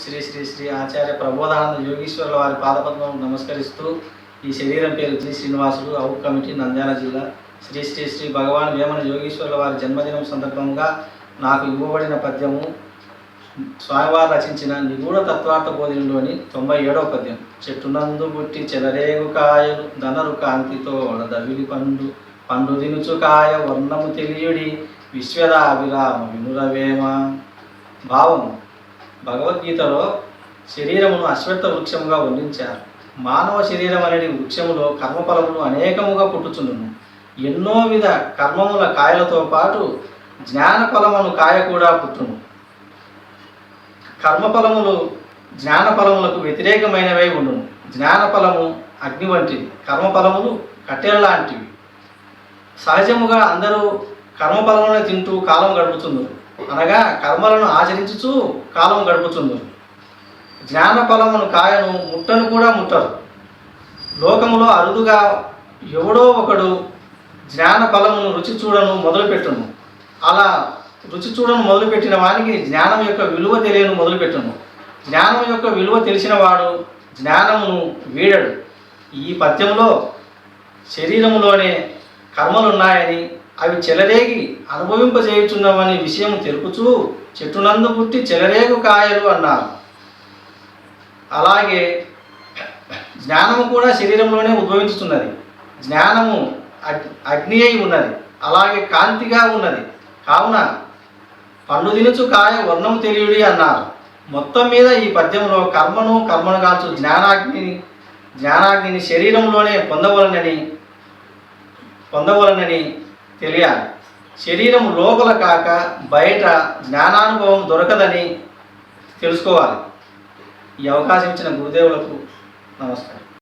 శ్రీ శ్రీ శ్రీ ఆచార్య ప్రబోధానంద యోగీశ్వరుల వారి పాదపద్మం నమస్కరిస్తూ ఈ శరీరం పేరు శ్రీ శ్రీనివాసుడు అవుట్ కమిటీ నంద్యాల జిల్లా. శ్రీ శ్రీ శ్రీ భగవాన్ వేమన యోగీశ్వరుల వారి జన్మదినం సందర్భంగా నాకు ఇవ్వబడిన పద్యము స్వామివారు రచించిన నిగూఢ తత్వార్థ బోధినిలోని తొంభై ఏడవ పద్యం. చెట్టునందు బుట్టి చెలరేగు కాయలు ధనరు కాంతితో దవిలి పండు. పండు దినుచు కాయ వర్ణము తెలియుడి విశ్వదాభిరామ వినురవేమ. భావము భగవద్గీతలో శరీరమును అశ్వత్థ వృక్షముగా వర్ణించారు. మానవ శరీరం అనేది వృక్షములో కర్మఫలములు అనేకముగా పుట్టుచుండును. ఎన్నో విధ కర్మముల కాయలతో పాటు జ్ఞానఫలమును కాయ కూడా పుట్టును. కర్మఫలములు జ్ఞానఫలములకు వ్యతిరేకమైనవై ఉండును. జ్ఞానఫలము అగ్ని వంటివి కర్మఫలములు కట్టెల లాంటివి. సహజముగా అందరూ కర్మఫలములను తింటూ కాలం గడుపుతున్నారు అనగా కర్మలను ఆచరించుచు కాలం గడుపుచుండు జ్ఞాన ఫలమును కాయను ముట్టను కూడా ముట్టరు. లోకములో అరుదుగా ఎవడో ఒకడు జ్ఞాన ఫలమును రుచి చూడను మొదలుపెట్టును. అలా రుచి చూడను మొదలుపెట్టిన వానికి జ్ఞానం యొక్క విలువ తెలియను మొదలుపెట్టును. జ్ఞానం యొక్క విలువ తెలిసిన వాడు జ్ఞానమును వీడడు. ఈ పద్యంలో శరీరంలోనే కర్మలున్నాయని అవి చెలరేగి అనుభవింపజేయుచున్నామనే విషయం తెలుపుచూ చెట్టునందు పుట్టి చెలరేగు కాయలు అన్నారు. అలాగే జ్ఞానము కూడా శరీరంలోనే ఉద్భవించుతున్నది జ్ఞానము అగ్ అగ్ని అయి ఉన్నది. అలాగే కాంతిగా ఉన్నది. కావున పండు దినుచు కాయ వర్ణము తెలియుడి అన్నారు. మొత్తం మీద ఈ పద్యంలో కర్మను కర్మను కాల్చు జ్ఞానాగ్నిని జ్ఞానాగ్నిని శరీరంలోనే పొందవలనని పొందవలనని తెలియాలి. శరీరం లోపల కాక బయట జ్ఞానానుభవం దొరకదని తెలుసుకోవాలి. ఈ అవకాశం ఇచ్చిన గురుదేవులకు నమస్కారం.